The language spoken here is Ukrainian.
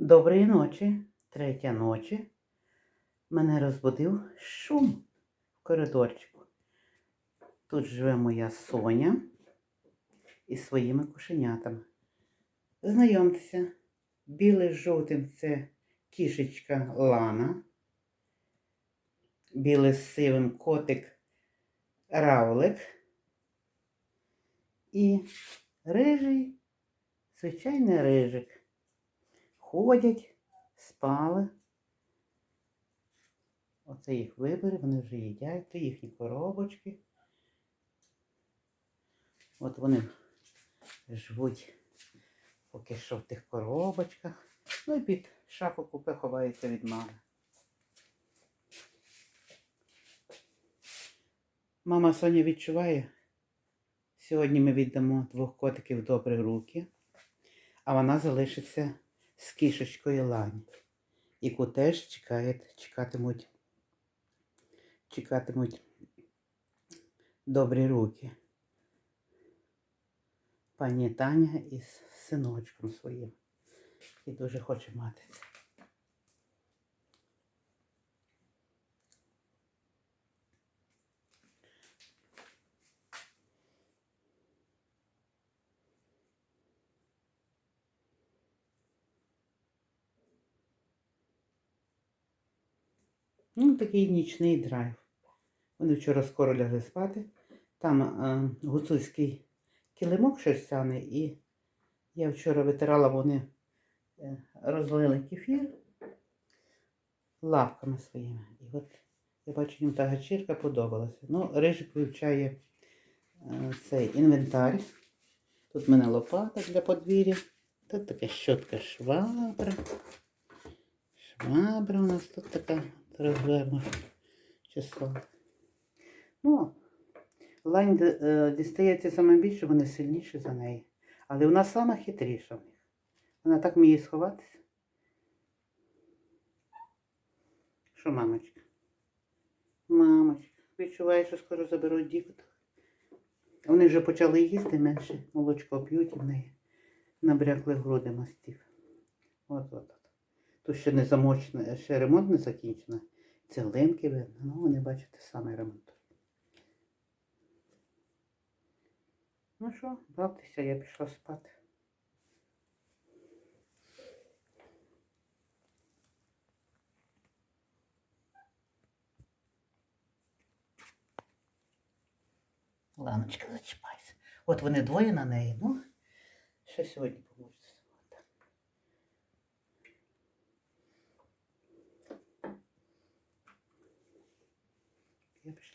Доброї ночі, третя ночі. Мене розбудив шум в коридорчику. Тут живе моя Соня із своїми кошенятами. Знайомтеся, білий з жовтим це кішечка Лана, білий з сивим котик Равлик і рижий, звичайний рижик ходять, спали. Оце їх вибори, вони вже їдять, це їхні коробочки. От вони живуть поки що в тих коробочках. Ну і під шафу купе ховаються від мами. Мама Соня відчуває, сьогодні ми віддамо двох котиків в добрі руки, а вона залишиться з кішечкою лані, яку теж чекають, чекатимуть, чекатимуть добрі руки. Пані Таня із синочком своїм. І дуже хоче мати Ну, такий нічний драйв. Вони вчора скоро лягли спати. Там е, гуцульський килимок шерстяний, і я вчора витирала, вони е, розлили кефір лапками своїми. І от я бачу, їм та гачірка подобалася. Ну, рижик вивчає е, цей інвентар. Тут в мене лопата для подвір'я. Тут така щотка швабра. Швабра у нас тут така розвернута число. Ну, лань е, дістається саме більше, вони сильніші за неї. Але вона сама хитріша в них. Вона так вміє сховатися. Що, мамочка? Мамочка, відчуваю, що скоро заберуть діток. Вони вже почали їсти менше, молочко п'ють і в неї набрякли груди мастів. От от. Ще не замочено, ще ремонт не закінчено. Цеглинки видно. Ну, вони, бачите, саме ремонтують. Ну що, бавтеся, я пішла спати. Ланочка, зачіпайся. От вони двоє на неї, ну, ще сьогодні помочиться. Я пішла.